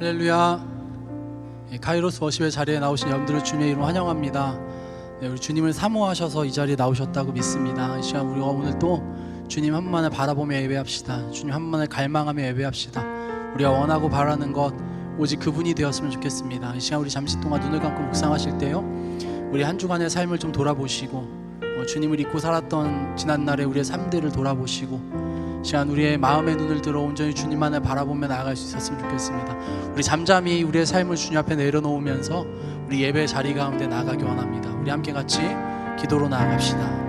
할렐루야. 예, 카이로스 워십의 자리에 나오신 여러분들을 주님의 이름으로 환영합니다. 네, 우리 주님을 사모하셔서 이 자리에 나오셨다고 믿습니다. 이 시간 우리가 오늘 또 주님 한 분만을 바라보며 예배합시다. 주님 한 분만을 갈망하며 예배합시다. 우리가 원하고 바라는 것 오직 그분이 되었으면 좋겠습니다. 이 시간 우리 잠시 동안 눈을 감고 묵상하실 때요. 우리 한 주간의 삶을 좀 돌아보시고 어, 주님을 잊고 살았던 지난 날의 우리의 삶들을 돌아보시고 시간 우리의 마음의 눈을 들어 온전히 주님만을 바라보며 나아갈 수 있었으면 좋겠습니다. 우리 잠잠히 우리의 삶을 주님 앞에 내려놓으면서 우리 예배 자리 가운데 나아가기 원합니다. 우리 함께 같이 기도로 나아갑시다.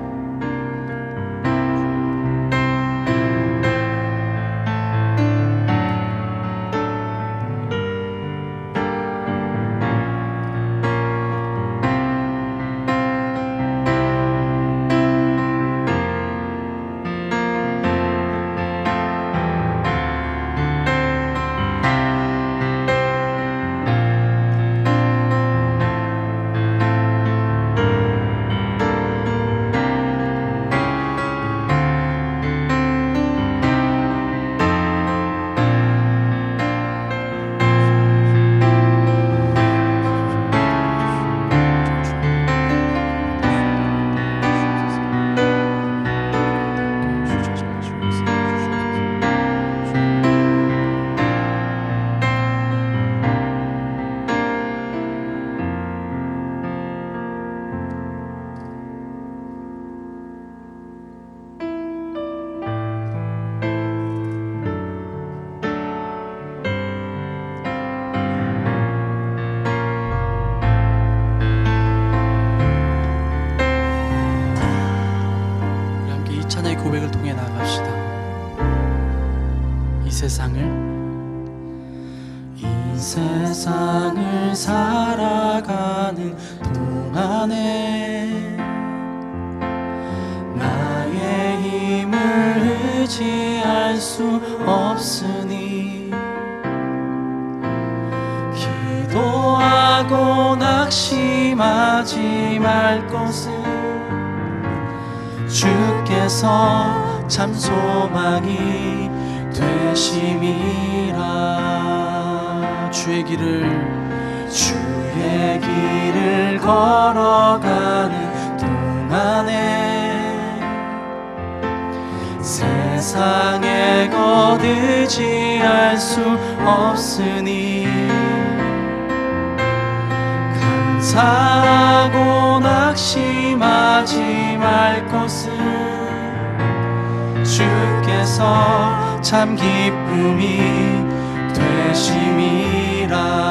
살아가는 동안에 나의 힘을 의지할 수 없으니 기도하고 낙심하지 말 것은 주께서 참 소망이 되심이라. 주의 길을 주의 길을 걸어가는 동안에 세상에 거두지 수 없으니 감사하고 낙심하지 말 것은 주께서 참 기쁨이 되심이라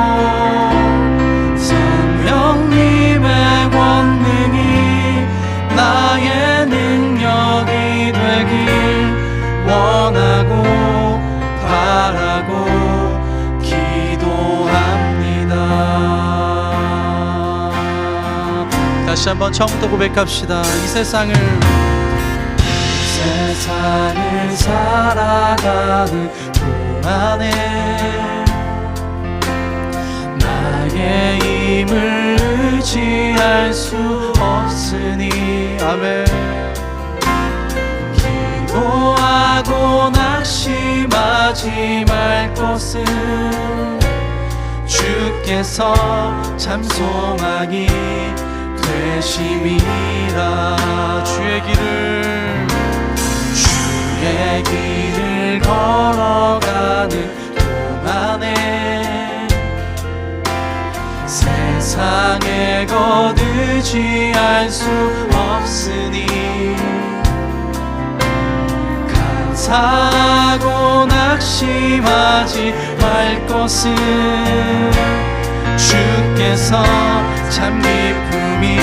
다. 다시 한번 처음부터 고백합시다. 이 세상을 세상을 살아가는 동안에 나의 힘을 의지할 수 없으니 아멘 기도하고 낙심하지 말 것은 주께서 참 소망이 되심이라 주의 길을 주의 길을 걸어가는 동안에 세상에 거두지 수 없으니 감사하고 낙심하지 말 것은 주께서 참 기쁨이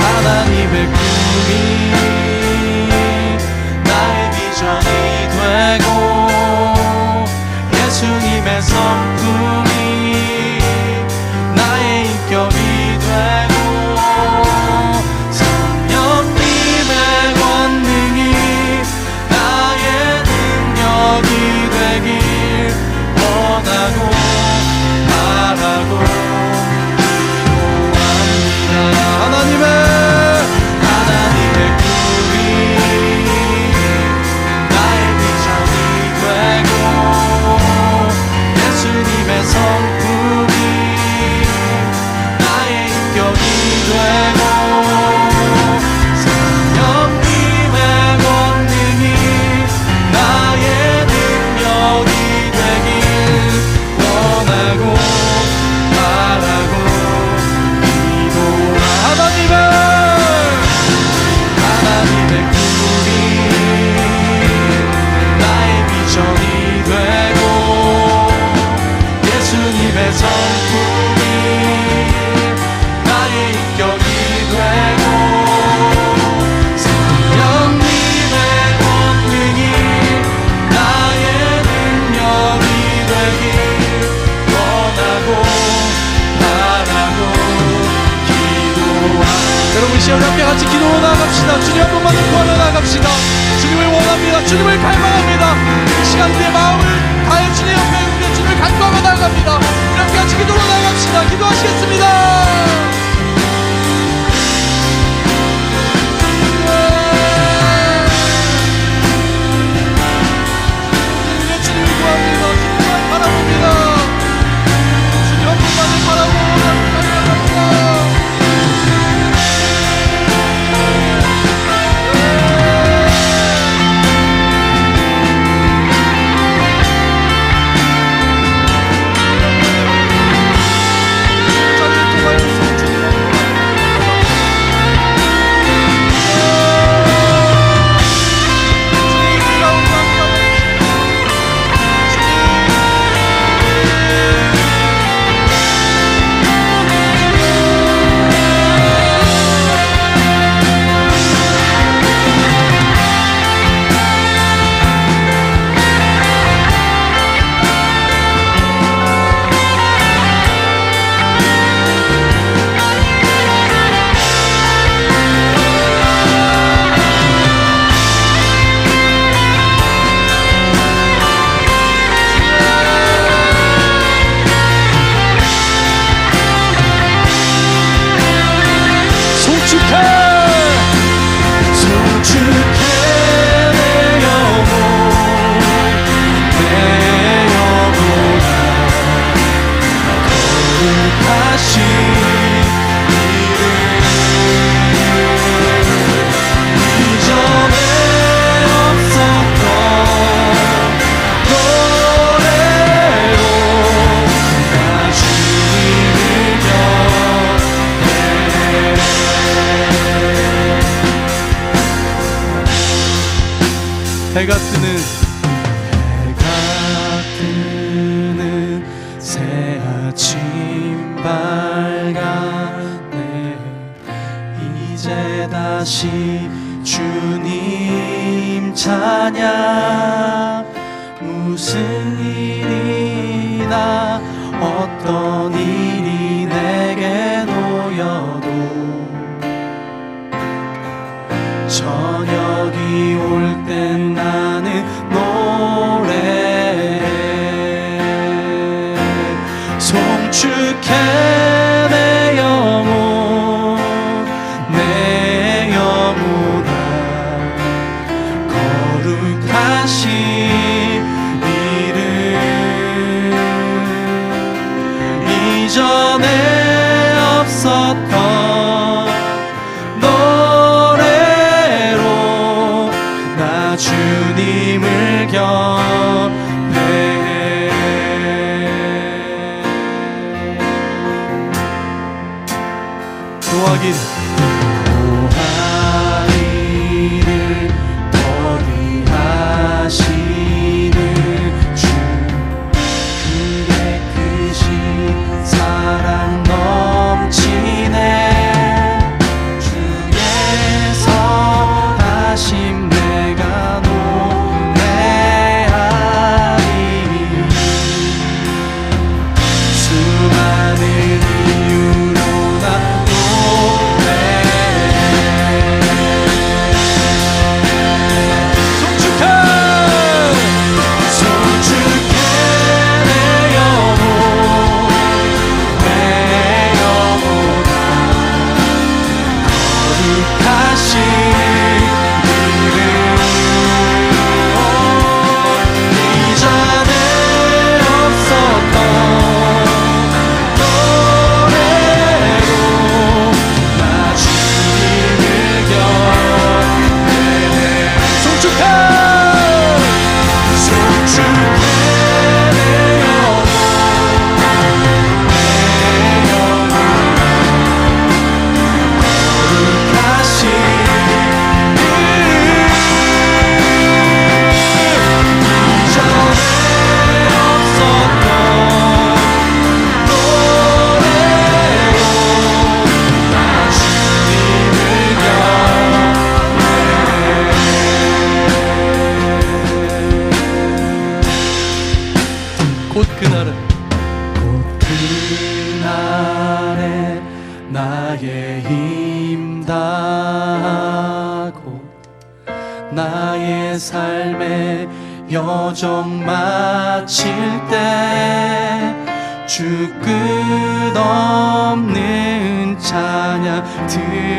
하나님의 꿈이 나의 저녁이 올 땐 나는 노래. 송축해. 나의 힘 다하고 나의 삶의 여정 마칠 때 주 끝없는 찬양 드리리라.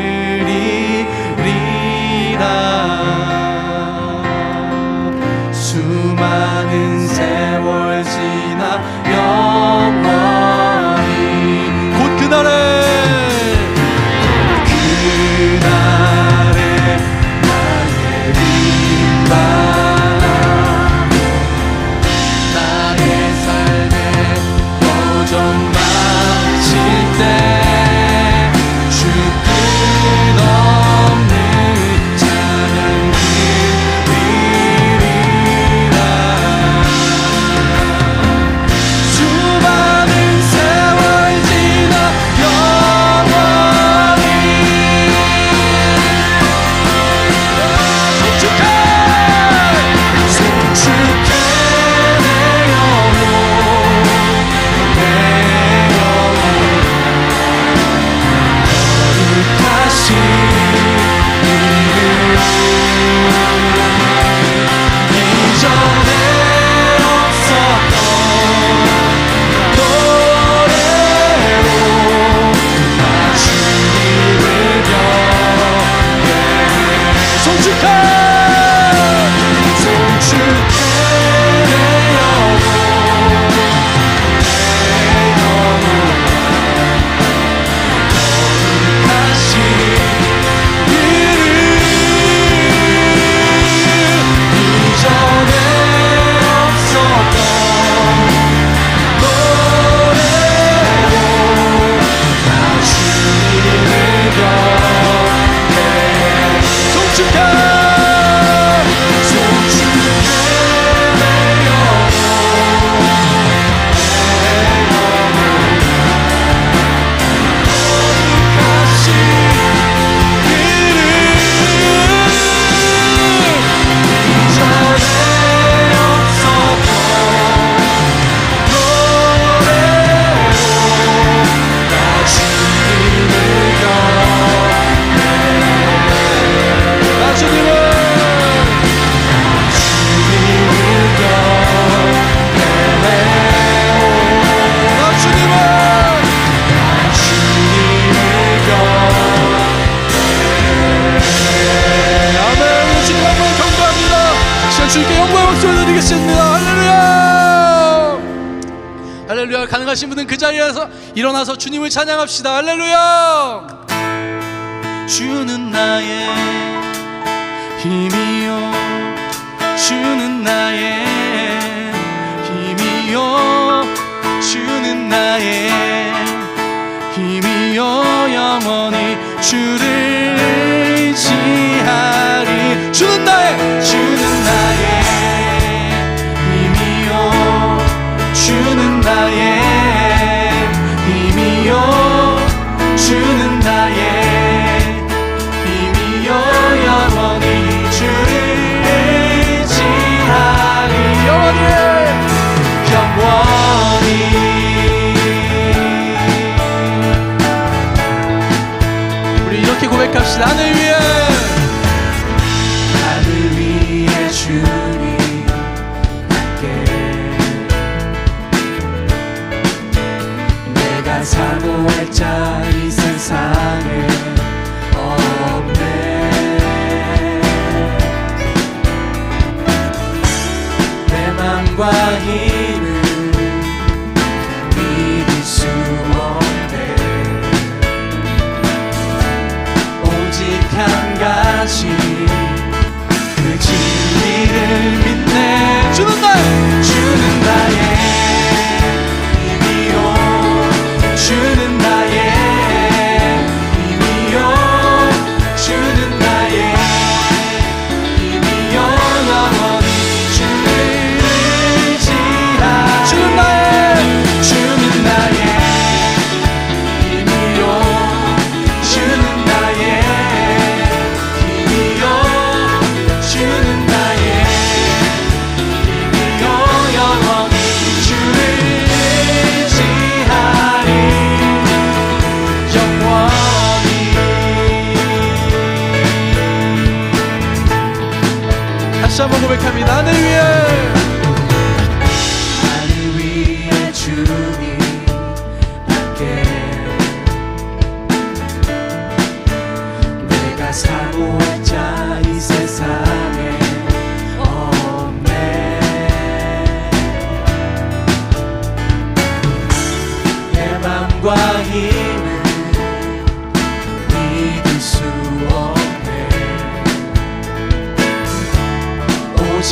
나서 주님을 찬양합시다. 할렐루야! 주는 나의 힘이요. 주는 나의 힘이요. 주는 나의 힘이요. 영원히 주를 고백합시다. 하늘 위에. 하늘 위에 주님 함께. 내가 사고할 자 이 세상에 없네. 내 맘과 힘 Yeah.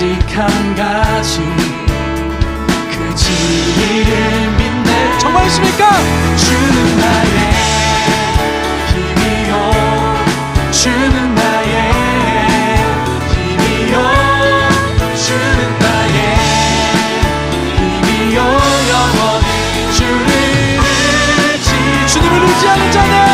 오직 한 가지 그 진리를 믿네. 정말이십니까? 주는 나의 힘이요. 주는 나의 힘이요. 주는 나의 힘이요. 영원히 주를 의지. 주님을 의지하는 자는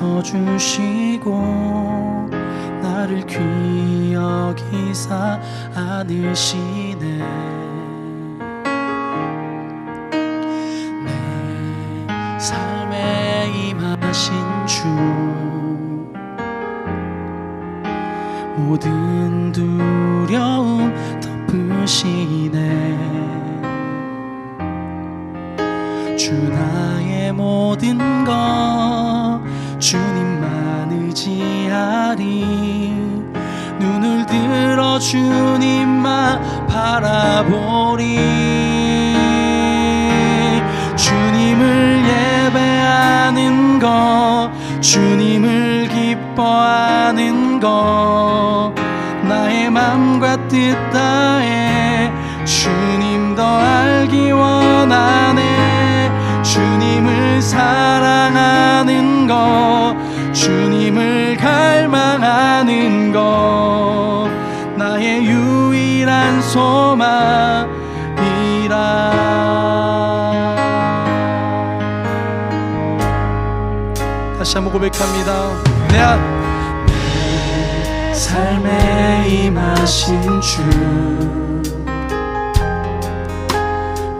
씻어주시고 나를 여기사 안으시네. 내 삶에 임하신 주 모든 두려움 덮으시네. 주 나의 모든 주님만 바라보리. 주님을 예배하는 것 주님을 기뻐하는 것 나의 맘과 뜻 다해 주님 더 알기 원하 소망이라. 다시 한번 고백합니다. 내안 삶에 임하신 주.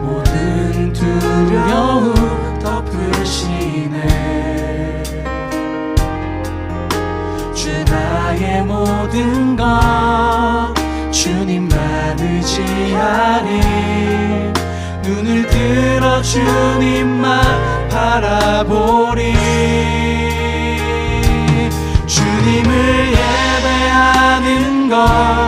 모든 두려움 덮으시네. 주 나의 모든 것 하리 눈을 들어 주님만 바라보리. 주님을 예배하는 것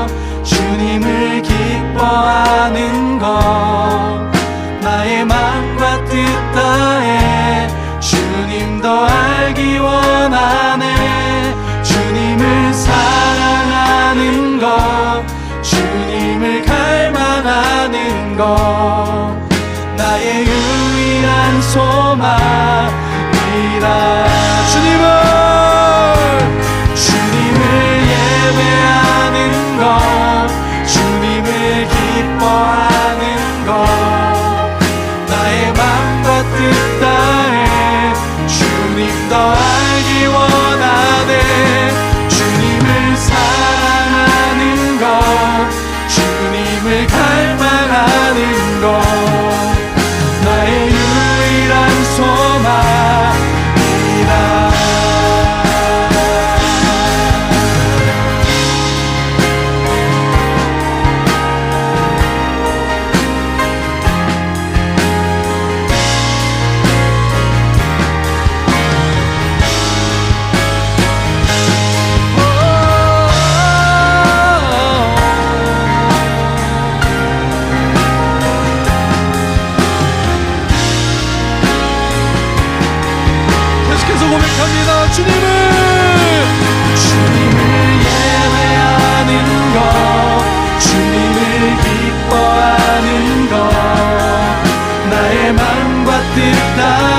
뜻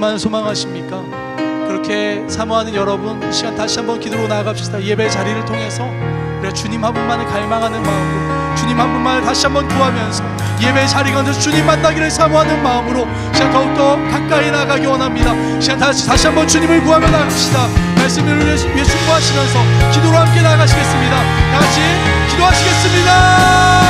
주님만 소망하십니까? 그렇게 사모하는 여러분 이 시간 다시 한번 기도로 나아갑시다. 예배 자리를 통해서 우리가 주님 한 분만을 갈망하는 마음으로 주님 한 분만을 다시 한번 구하면서 예배 자리 가운데 주님 만나기를 사모하는 마음으로 시간 더욱더 가까이 나가기 원합니다. 시간 다시, 다시 한번 주님을 구하며 나갑시다. 말씀을 위해, 위해 충고하시면서 기도로 함께 나가시겠습니다. 다 같이 기도하시겠습니다